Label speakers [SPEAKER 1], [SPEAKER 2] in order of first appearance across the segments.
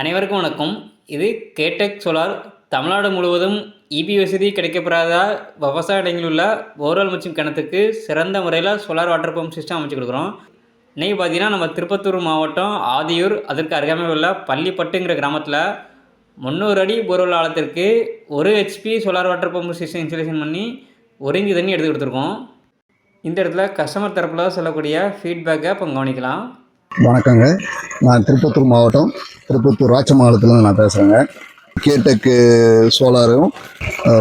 [SPEAKER 1] அனைவருக்கும் வணக்கம். இது கேடெக் சோலார். தமிழ்நாடு முழுவதும் இபி வசதி கிடைக்கப்படாத விவசாய இடங்களில் உள்ள போர்வெல் மற்றும் கிணத்துக்கு சிறந்த முறையில் சோலார் வாட்டர் பம்ப் சிஸ்டம் அமைச்சு கொடுக்குறோம். இன்றைக்கி பார்த்திங்கன்னா நம்ம திருப்பத்தூர் மாவட்டம் ஆதியூர் அதற்கு அருகாமையில் உள்ள பள்ளிப்பட்டுங்கிற கிராமத்தில் முந்நூறு அடி போர்வெல் ஆழத்திற்கு ஒரு HP solar water pump system installation பண்ணி ஒருங்கி தண்ணி எடுத்து கொடுத்துருக்கோம். இந்த இடத்துல கஸ்டமர் தரப்பில் சொல்லக்கூடிய ஃபீட்பேக்கை இப்போ கவனிக்கலாம்.
[SPEAKER 2] வணக்கங்க. நான் திருப்பத்தூர் மாவட்டம் திருப்பத்தூர் ராச்சமாவட்டத்துலேருந்து நான் பேசுகிறேங்க கேடெக்கு சோலாரும்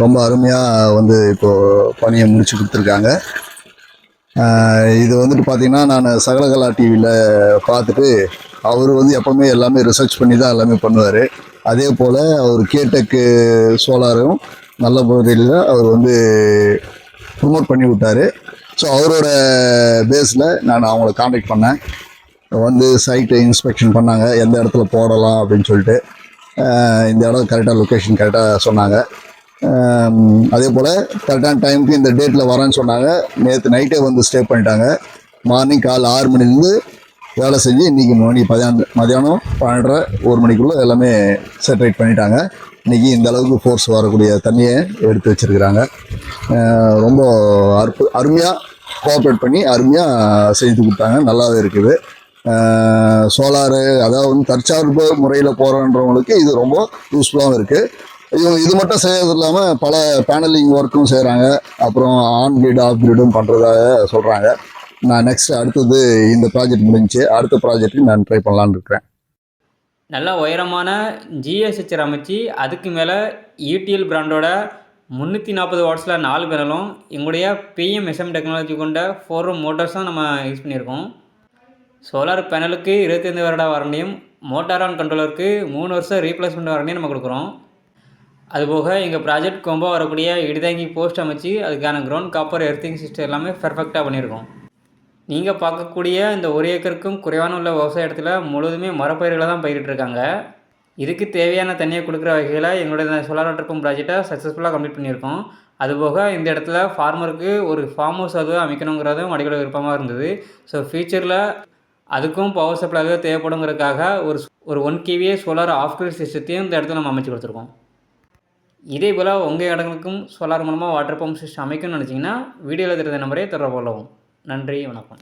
[SPEAKER 2] ரொம்ப அருமையாக வந்து இப்போது பணியை முடிச்சு கொடுத்துருக்காங்க. இது வந்துட்டு பார்த்திங்கன்னா நான் சகலகலா டிவியில் பார்த்துட்டு அவர் வந்து எப்போவுமே எல்லாமே ரிசர்ச் பண்ணி தான் எல்லாமே பண்ணுவார். அதே போல் அவர் கேடெக்கு சோலாரும் நல்ல முறையில் அவர் வந்து ப்ரொமோட் பண்ணி விட்டார். ஸோ அவரோட பேஸில் நான் அவங்கள காண்டாக்ட் பண்ணேன். வந்து சைட்டு இன்ஸ்பெக்ஷன் பண்ணாங்க. எந்த இடத்துல போடலாம் அப்படின்னு சொல்லிட்டு இந்த இடம் கரெக்டாக லொக்கேஷன் கரெக்டாக சொன்னாங்க. அதே போல் கரெக்டான டைமுக்கு இந்த டேட்டில் வரேன்னு சொன்னாங்க. நேற்று நைட்டே வந்து ஸ்டே பண்ணிட்டாங்க. மார்னிங் காலை ஆறு மணிலேருந்து வேலை செஞ்சு இன்றைக்கி மணி பதினாறு மதியானம் பன்னெண்டரை ஒரு மணிக்குள்ளே எல்லாமே செட்டரேட் பண்ணிட்டாங்க. இன்றைக்கி இந்த அளவுக்கு ஃபோர்ஸ் வரக்கூடிய தண்ணியை எடுத்து வச்சுருக்கிறாங்க. ரொம்ப அற்பு அருமையாக கோஆப்ரேட் பண்ணி அருமையாக செய்து கொடுத்தாங்க. நல்லாவே இருக்குது. சோலாரு அதாவது வந்து தற்சார்பு முறையில் போகிறன்றவங்களுக்கு இது ரொம்ப யூஸ்ஃபுல்லாகவும் இருக்குது இவங்க இது மட்டும் செய்யறது இல்லாமல் பல பேனலிங் ஒர்க்கும் செய்கிறாங்க அப்புறம் ஆன் கிரிட் ஆஃப் கிரிடும் பண்ணுறதாக சொல்கிறாங்க நான் நெக்ஸ்ட் அடுத்தது இந்த ப்ராஜெக்ட் முடிஞ்சு அடுத்த ப்ராஜெக்ட்டுக்கு நான் ட்ரை பண்ணலான்னு இருக்கிறேன்.
[SPEAKER 1] நல்ல உயரமான ஜிஎஸ்ஹெச்ஆர் அமைச்சு அதுக்கு மேலே யூடிஎல் பிராண்டோட முந்நூற்றி நாற்பது வாட்ஸில் நாலு பேனலும் எங்களுடைய பிஎம்எஸ்எம் டெக்னாலஜி கொண்ட ஃபோர் மோட்டர்ஸும் நம்ம யூஸ் பண்ணியிருக்கோம். சோலார் பேனலுக்கு இருபத்தைந்து வருட வாரண்டியும் மோட்டார் ஆன் கண்ட்ரோலருக்கு மூணு வருஷம் ரீப்ளேஸ்மெண்ட் வாரண்டியும் நம்ம கொடுக்குறோம். அதுபோக எங்கள் ப்ராஜெக்ட் கொம்போ வரக்கூடிய இடிதாங்கி போஸ்ட் அமைச்சு அதுக்கான கிரவுண்ட் காப்பர் எர்த்திங் சிஸ்டம் எல்லாமே பெர்ஃபெக்டாக பண்ணியிருக்கோம். நீங்கள் பார்க்கக்கூடிய இந்த ஒரு ஏக்கருக்கும் குறைவான உள்ள விவசாய இடத்துல முழுவதுமே மரப்பயிர்களை தான் பயிரிட்டிருக்காங்க இதுக்கு தேவையான தண்ணியை கொடுக்குற வகையில் எங்களுடைய இந்த சோலார் வாட்டர் பம்ப் ப்ராஜெக்டை சக்ஸஸ்ஃபுல்லாக கம்ப்ளீட் பண்ணியிருக்கோம். அதுபோக இந்த இடத்துல ஃபார்மருக்கு ஒரு ஃபார்ம் ஹவுஸ் அதுவும் அமைக்கணுங்கிறதும் அடிக்கடி விருப்பமாக இருந்தது. ஸோ ஃபியூச்சரில் அதுக்கும் பவர் சப்ளை அதுவும் தேவைப்படுங்கிறதுக்காக ஒரு ஒரு one KVA solar off grid சிஸ்டத்தையும் இந்த இடத்துல நம்ம அமைச்சு கொடுத்துருக்கோம். இதே போல் உங்கள் இடங்களுக்கும் சோலார் மூலமாக வாட்டர் பம்ப் சிஸ்டம் அமைக்கணும்னு நினச்சிங்கன்னா வீடியோவில் தெரிந்த நம்பரே தொடர்பு கொள்ளவும். நன்றி வணக்கம்.